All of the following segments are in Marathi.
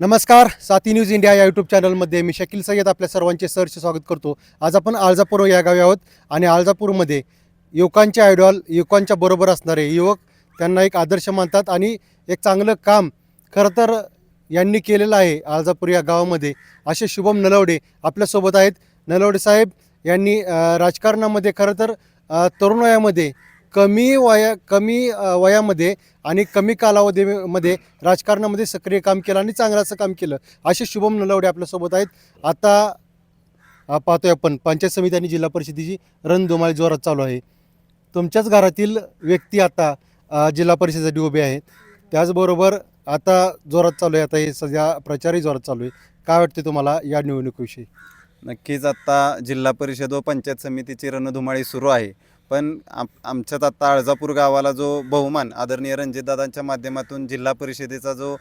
नमस्कार साती न्यूज इंडिया या यूट्यूब चॅनलमध्ये मी शकील सय्यद आपल्या सर्वांचे सहर्ष स्वागत करतो. आज आपण आळजापूर या गावी आहोत आणि आळजापूरमध्ये युवकांचे आयडॉल युवकांच्या बरोबर असणारे युवक त्यांना एक आदर्श मानतात आणि एक चांगलं काम खरं तर यांनी केलेलं आहे आळजापूर या गावामध्ये. असे शुभम नलवडे आपल्यासोबत आहेत. नलवडे साहेब यांनी राजकारणामध्ये खरं तर तरुणायामध्ये तरुण वयामध्ये कमी वया कमी वयामध्ये आणि कमी कालावधीमध्ये राजकारणामध्ये सक्रिय काम केलं आणि चांगलं असं काम केलं असे शुभम नलवडे आपल्यासोबत आहेत. आता पाहतोय आपण पंचायत समिती आणि जिल्हा परिषदेची रणधुमाळी जोरात चालू आहे. तुमच्याच घरातील व्यक्ती आता जिल्हा परिषदेसाठी उभे आहेत. त्याचबरोबर आता जोरात चालू आहे आता हे सध्या प्रचारही जोरात चालू आहे. काय वाटते तुम्हाला या निवडणुकीविषयी? नक्कीच आता जिल्हा परिषद व पंचायत समितीची रणधुमाळी सुरू आहे. पण आम आमच्यात आता अळजापूर गावाला जो बहुमान आदरणीय रणजितदादांच्या माध्यमातून जिल्हा परिषदेचा जो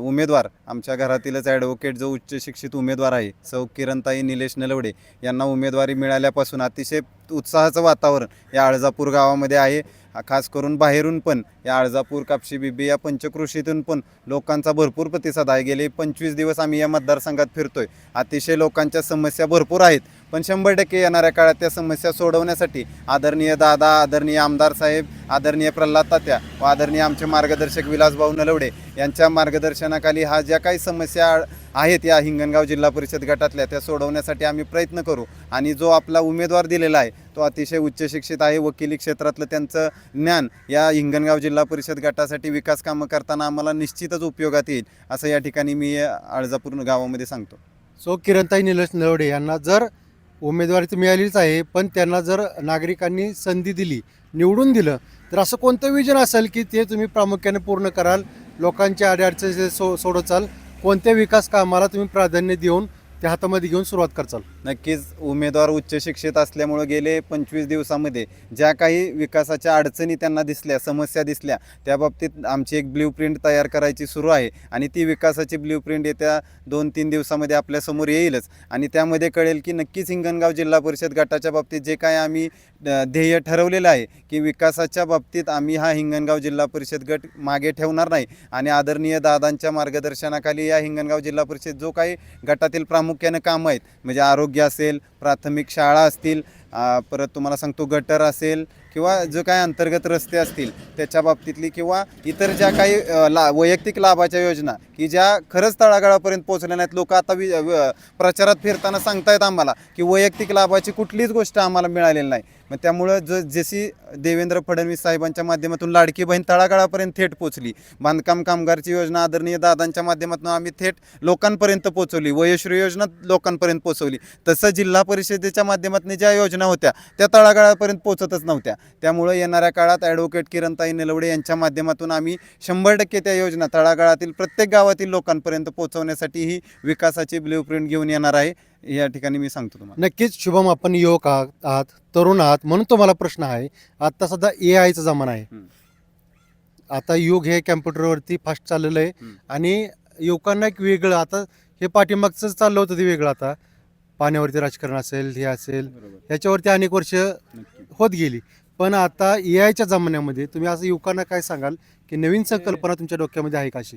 उमेदवार आमच्या घरातीलच ॲडव्होकेट जो उच्च शिक्षित उमेदवार आहे सौ किरणताई निलेश नलवडे यांना उमेदवारी मिळाल्यापासून अतिशय उत्साहाचं वातावरण या अळजापूर गावामध्ये आहे. खास करून बाहेरून पण या अळजापूर कापशी बिबी या पंचकृषीतून पण लोकांचा भरपूर प्रतिसाद आहे. गेले पंचवीस दिवस आम्ही या मतदारसंघात फिरतोय. अतिशय लोकांच्या समस्या भरपूर आहेत. पण शंभर टक्के येणाऱ्या काळात त्या समस्या सोडवण्यासाठी आदरणीय दादा आदरणीय आमदार साहेब आदरणीय प्रल्हाद तात्या व आदरणीय आमचे मार्गदर्शक विलासभाऊ नलवडे यांच्या मार्गदर्शनाखाली हा ज्या काही समस्या आहेत या हिंगणगाव जिल्हा परिषद गटातल्या त्या सोडवण्यासाठी आम्ही प्रयत्न करू. आणि जो आपला उमेदवार दिलेला आहे तो अतिशय उच्च शिक्षित आहे. वकिली क्षेत्रातलं त्यांचं ज्ञान या हिंगणगाव जिल्हा परिषद गटासाठी विकास कामं करताना आम्हाला निश्चितच उपयोगात येईल असं या ठिकाणी मी या अळजापूर गावामध्ये सांगतो. सो किरणताई निलेश नलवडे यांना जर उमेदवारी तर मिळालीच आहे पण त्यांना जर नागरिकांनी संधी दिली निवडून दिलं तर असं कोणतं विजन असेल की ते तुम्ही प्रामुख्याने पूर्ण कराल लोकांच्या अडीअडचणी सो सोडवचाल कोणत्या विकास कामाला तुम्ही प्राधान्य देऊन ते हातामध्ये घेऊन सुरुवात करचाल. नक्कीच उमेदवार उच्च शिक्षित असल्यामुळे गेले पंचवीस दिवसामध्ये ज्या काही विकासाच्या अडचणी त्यांना दिसल्या समस्या दिसल्या त्या बाबतीत आमची एक ब्ल्यू प्रिंट तयार करायची सुरू आहे आणि ती विकासाची ब्ल्यू प्रिंट येत्या दोन तीन दिवसामध्ये आपल्यासमोर येईलच. आणि त्यामध्ये कळेल की नक्कीच हिंगणगाव जिल्हा परिषद गटाच्या बाबतीत जे काय आम्ही ध्येय ठरवलेलं आहे की विकासाच्या बाबतीत आम्ही हा हिंगणगाव जिल्हा परिषद गट मागे ठेवणार नाही. आणि आदरणीय दादांच्या मार्गदर्शनाखाली या हिंगणगाव जिल्हा परिषद जो काही गटातील प्रामुख्यानं कामं आहेत. म्हणजे आरोग्य असेल प्राथमिक शाळा असतील परत तुम्हाला सांगतो गटर असेल किंवा जो काय अंतर्गत रस्ते असतील त्याच्या बाबतीतली किंवा इतर ज्या काही ला वैयक्तिक लाभाच्या योजना की ज्या खरंच तळागाळापर्यंत पोहोचल्या नाहीत. लोक आता वि प्रचारात फिरताना सांगतायत आम्हाला की वैयक्तिक लाभाची कुठलीच गोष्ट आम्हाला मिळालेली नाही. मग त्यामुळं ज जशी देवेंद्र फडणवीस साहेबांच्या माध्यमातून लाडकी बहीण तळागाळापर्यंत थेट पोचली बांधकाम कामगारची योजना आदरणीय दादांच्या माध्यमातून आम्ही थेट लोकांपर्यंत पोचवली वयश्री योजना लोकांपर्यंत पोचवली तसं जिल्हा परिषदेच्या माध्यमातून ज्या योजना होत्या. त्या तळागाळापर्यंत पोचतच नव्हत्या. त्यामुळं येणाऱ्या काळात ॲडव्होकेट किरणताई निलवडे यांच्या माध्यमातून आम्ही शंभर टक्के त्या योजना तळागाळातील प्रत्येक गावातील लोकांपर्यंत पोहोचवण्यासाठी ही विकासाची ब्ल्यू प्रिंट घेऊन येणार आहे. या ठिकाणी मी सांगतो तुम्हाला. नक्कीच शुभम आपण युवक आहात आहात तरुण आहात म्हणून तुम्हाला प्रश्न आहे. आता सध्या ए आयचा जमाना आहे. आता युग हे कॅम्प्युटरवरती फास्ट चाललेलं आहे. आणि युवकांना एक वेगळं आता हे पाठीमागचंच चाललं होतं ते वेगळं आता. पाण्यावरती राजकारण असेल हे असेल ह्याच्यावरती अनेक वर्ष. होत गेली. पण आता ए आयच्या जमान्यामध्ये तुम्ही असं युवकांना काय सांगाल की नवीन संकल्पना तुमच्या डोक्यामध्ये आहे का अशी?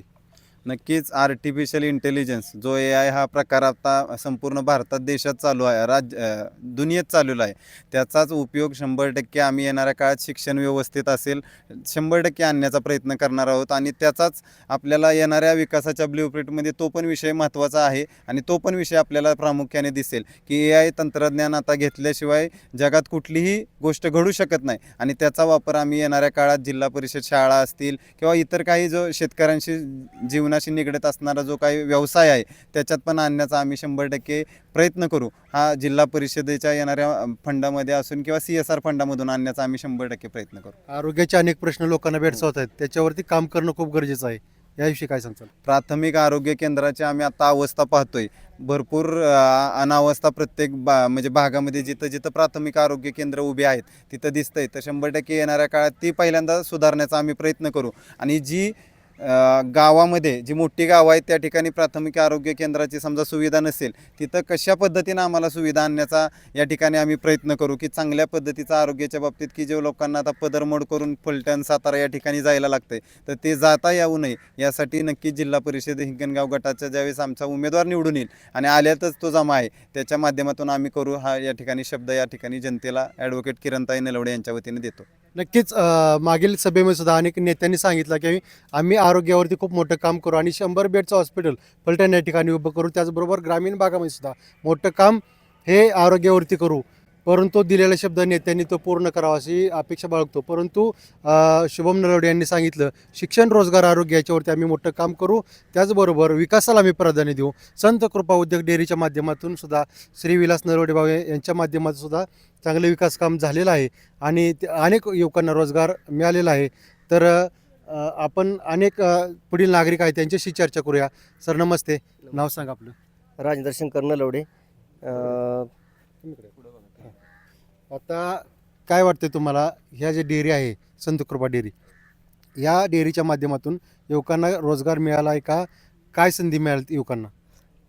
नक्कीच आर्टिफिशियल इंटेलिजन्स जो ए आय हा प्रकार आता संपूर्ण भारतात देशात चालू आहे राज्य दुनियेत चालूला आहे. त्याचाच उपयोग शंभर टक्के आम्ही येणाऱ्या काळात शिक्षण व्यवस्थेत असेल शंभर टक्के आणण्याचा प्रयत्न करणार आहोत. आणि त्याचाच आपल्याला येणाऱ्या विकासाच्या ब्ल्यूप्रिंटमध्ये तो पण विषय महत्त्वाचा आहे आणि तो पण विषय आपल्याला प्रामुख्याने दिसेल की ए आय तंत्रज्ञान आता घेतल्याशिवाय जगात कुठलीही गोष्ट घडू शकत नाही. आणि त्याचा वापर आम्ही येणाऱ्या काळात जिल्हा परिषद शाळा असतील किंवा इतर काही जो शेतकऱ्यांशी जीवन जीवनाशी निगडीत असणारा जो काही व्यवसाय आहे त्याच्यात पण आणण्याचा आम्ही शंभर टक्के प्रयत्न करू. हा जिल्हा परिषदेच्या येणाऱ्या फंडामध्ये असून किंवा सी एस आर फंडामधून आणण्याचा आम्ही शंभर टक्के प्रयत्न करू. आरोग्याचे अनेक प्रश्न लोकांना भेडसावत आहेत. त्याच्यावरती काम करणं खूप गरजेचं आहे. याविषयी काय सांगताल? प्राथमिक आरोग्य केंद्राची आम्ही आता अवस्था पाहतोय. भरपूर अनावस्था प्रत्येक बा म्हणजे भागामध्ये जिथं जिथं प्राथमिक आरोग्य केंद्र उभे आहेत तिथं दिसतंय. तर शंभर टक्के येणाऱ्या काळात ती पहिल्यांदा सुधारण्याचा आम्ही प्रयत्न करू. आणि जी गावामध्ये जी मोठी गावं आहेत त्या ठिकाणी प्राथमिक आरोग्य केंद्राची समजा सुविधा नसेल तिथं कशा पद्धतीनं आम्हाला सुविधा आणण्याचा या ठिकाणी आम्ही प्रयत्न करू की चांगल्या पद्धतीचा आरोग्याच्या बाबतीत की जे लोकांना आता पदरमोड करून फलटण सातारा या ठिकाणी जायला लागतंय तर ते जाता येऊ नये यासाठी नक्कीच जिल्हा परिषद हिंगणगाव गटाच्या ज्यावेळेस आमचा उमेदवार निवडून येईल आणि आल्यातच तो जमा आहे त्याच्या माध्यमातून आम्ही करू हा या ठिकाणी शब्द या ठिकाणी जनतेला ॲडव्होकेट किरणताई नलवडे यांच्या वतीने देतो. नक्कीच मागील सभेमध्ये सुद्धा अनेक नेत्यांनी सांगितलं की आम्ही आरोग्यावरती खूप मोठं काम करू आणि शंभर बेडचं हॉस्पिटल फलटण या ठिकाणी उभं करू. त्याचबरोबर ग्रामीण भागामध्ये सुद्धा मोठं काम हे आरोग्यावरती करू. परंतु दिलेला शब्द नेत्यांनी तो पूर्ण करावा अशी अपेक्षा बाळगतो. परंतु शुभम नरवडे यांनी सांगितलं शिक्षण रोजगार आरोग्य याच्यावरती आम्ही मोठं काम करू. त्याचबरोबर विकासाला आम्ही प्राधान्य देऊ. संत कृपा उद्योग डेअरीच्या माध्यमातून सुद्धा श्री विलास नरवडे भावे यांच्या माध्यमातून सुद्धा चांगलं विकास काम झालेलं आहे. आणि ते अनेक युवकांना रोजगार मिळालेला आहे. तर आपण अनेक पुढील नागरिक आहेत त्यांच्याशी चर्चा करूया. सर नमस्ते. नाव सांगा आपलं. राजेंद्र शंकर नलवडे. आता काय वाटतं तुम्हाला ह्या जे डेअरी आहे संत कृपा डेअरी या डेअरीच्या माध्यमातून युवकांना रोजगार मिळाला आहे का? काय संधी मिळाली युवकांना?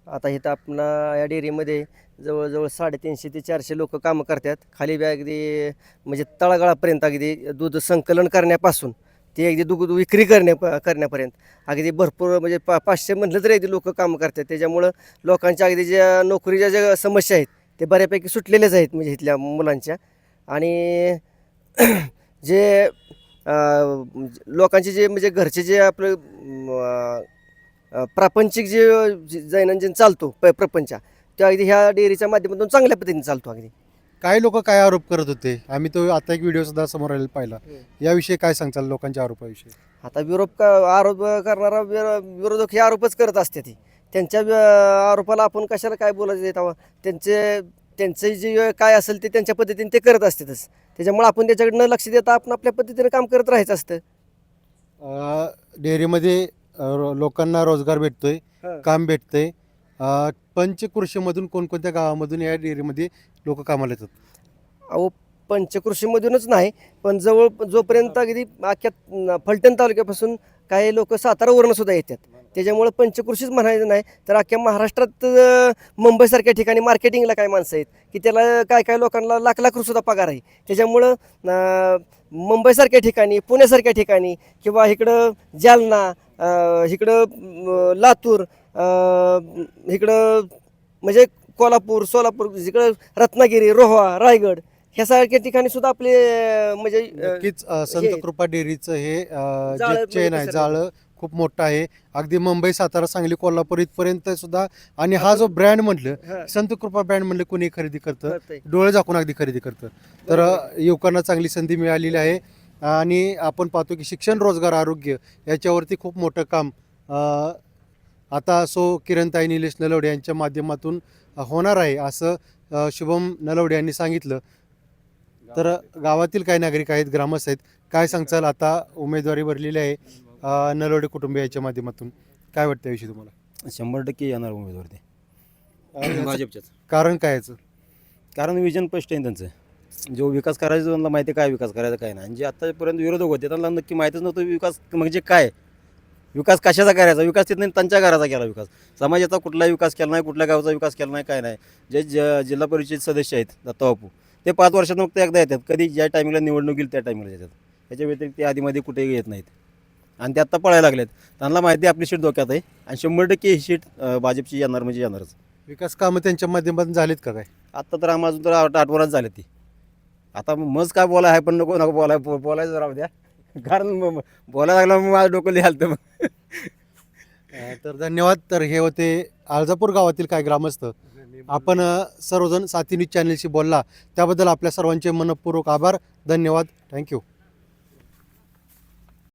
आता इथं आपण या डेअरीमध्ये जवळजवळ साडेतीनशे ते चारशे लोक कामं करतात. खाली बी अगदी म्हणजे तळागाळापर्यंत अगदी दूध संकलन करण्यापासून ते अगदी दुग विक्री करण्या करण्यापर्यंत. अगदी भरपूर म्हणजे पा पाचशे म्हटलं तरी अगदी लोक कामं करतात. त्याच्यामुळं लोकांच्या अगदी ज्या नोकरीच्या ज्या समस्या आहेत ते बऱ्यापैकी सुटलेल्याच आहेत म्हणजे इथल्या मुलांच्या. आणि जे लोकांचे जे म्हणजे घरचे जे आपलं प्रापंचिक जे दैनंदिन चालतो प प्रपंच त्या अगदी ह्या डेअरीच्या माध्यमातून चांगल्या पद्धतीने चालतो अगदी. काही लोक काय आरोप करत होते? आम्ही तो आता एक व्हिडिओ सुद्धा समोर आलेला पाहिला. याविषयी काय सांगताल लोकांच्या आरोपाविषयी? आता विरोध का आरोप करणारा विरो- विरोधक हे आरोपच करत असते ती. त्यांच्या आरोपाला आपण कशाला काय बोलायचं तेव्हा? त्यांचे त्यांचे जे काय असेल ते त्यांच्या पद्धतीने ते करत असतातच. त्याच्यामुळे आपण त्याच्याकडे न लक्ष देता आपण आपल्या पद्धतीने काम करत राहायचं असतं. अ, डेअरीमध्ये अ, रो- लोकांना रोजगार भेटतोय काम भेटतंय. पंचकृषीमधून कोणकोणत्या गावामधून या डेअरीमध्ये लोक कामाला येतात. अहो पंचकृषीमधूनच नाही पण जवळ जोपर्यंत अगदी अख्ख्या फलटण तालुक्यापासून काही लोक सातारावरून सुद्धा येतात. त्याच्यामुळं पंचकृषीच म्हणायचं नाही तर अख्ख्या महाराष्ट्रात अं, मुंबईसारख्या ठिकाणी मार्केटिंगला काय माणसं आहेत? की त्याला काय काय लोकांना लाख लाख सुद्धा पगार आहे. त्याच्यामुळं अं, मुंबईसारख्या ठिकाणी पुण्यासारख्या ठिकाणी किंवा इकडं जालना अं, इकडं अं, लातूर अं, इकडं म्हणजे कोल्हापूर सोलापूर इकडं रत्नागिरी रोहा रायगड ह्यासारख्या ठिकाणी सुद्धा आपले अं, म्हणजे नक्कीच अ, संत हे- कृपा डेअरीचं हे अ, जाळं जे म्हणजे चेन आहे. जाळं खूप मोठं आहे. अगदी मुंबई सातारा सांगली कोल्हापूर इथपर्यंत सुद्धा आणि हा जो ब्रँड म्हटलं हा, संत कृपा ब्रँड म्हणलं कोणी खरेदी करतं. डोळे झाकून अगदी खरेदी करतं. तर अ, युवकांना चांगली संधी मिळालेली आहे. आणि आपण पाहतो की शिक्षण रोजगार आरोग्य याच्यावरती खूप मोठं काम अ, आता सो किरणताई निलेश नलवडे यांच्या माध्यमातून होणार आहे असं शुभम नलवडे यांनी सांगितलं. तर गावातील काही नागरिक आहेत ग्रामस्थ आहेत काय सांगचाल? आता उमेदवारी भरलेली आहे नलवडे कुटुंबियाच्या माध्यमातून. काय वाटतं याविषयी तुम्हाला? शंभर टक्के येणार उमेदवार ते. भाजपच्याच. कारण काय याचं? कारण विजन स्पष्ट आहे त्यांचं. जो विकास करायचा त्यांना माहिती आहे काय विकास करायचा काय नाही. आणि जे आतापर्यंत विरोधक होते त्यांना नक्की माहीतच नव्हतं विकास म्हणजे काय. विकास कशाचा करायचा? विकास तिथं त्यांच्या घराचा केला विकास. समाजाचा कुठलाही विकास केला नाही कुठल्या गावाचा विकास केला नाही काय नाही. जे ज जिल्हा परिषद सदस्य आहेत दत्ता बापू ते पाच वर्षात फक्त एकदा येतात. कधी ज्या टायमिंगला निवडणूक येईल त्या टायमिंगला येतात. त्याच्या व्यतिरिक्त ते आधीमध्ये कुठेही येत नाहीत. आणि ते आत्ता पळायला लागलेत. त्यांना माहिती आहे आपली सीट धोक्यात आहे आणि शंभर टक्के ही सीट अं, भाजपची येणार म्हणजे येणारच. विकास कामं त्यांच्या माध्यमातून झालीत का काय? आत्ता तर आम्हाला अजून तर आठ आठवडाच झाले ती. आता मज काय बोलाय आहे पण नको नको बोलाय बोलायचं राहू द्या. कारण मग बोलायला लागला मग माझं डोकं लिहालतं मग. अ, तर धन्यवाद. तर हे होते आळजापूर गावातील काय ग्रामस्थ. आपण अ, सर्वजण साथी न्यूज चॅनलशी बोलला. त्याबद्दल आपल्या सर्वांचे मनपूर्वक आभार. धन्यवाद. थँक्यू.